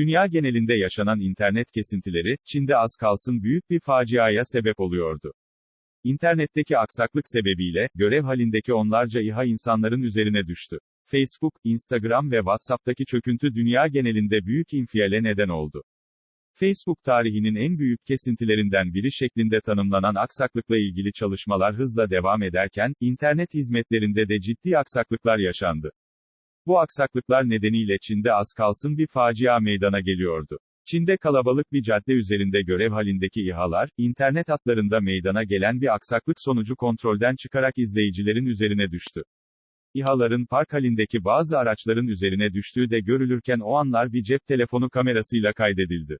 Dünya genelinde yaşanan internet kesintileri, Çin'de az kalsın büyük bir faciaya sebep oluyordu. İnternetteki aksaklık sebebiyle, görev halindeki onlarca İHA insanların üzerine düştü. Facebook, Instagram ve WhatsApp'taki çöküntü dünya genelinde büyük infiale neden oldu. Facebook tarihinin en büyük kesintilerinden biri şeklinde tanımlanan aksaklıkla ilgili çalışmalar hızla devam ederken, internet hizmetlerinde de ciddi aksaklıklar yaşandı. Bu aksaklıklar nedeniyle Çin'de az kalsın bir facia meydana geliyordu. Çin'de kalabalık bir cadde üzerinde görev halindeki İHA'lar, internet hatlarında meydana gelen bir aksaklık sonucu kontrolden çıkarak izleyicilerin üzerine düştü. İHA'ların park halindeki bazı araçların üzerine düştüğü de görülürken o anlar bir cep telefonu kamerasıyla kaydedildi.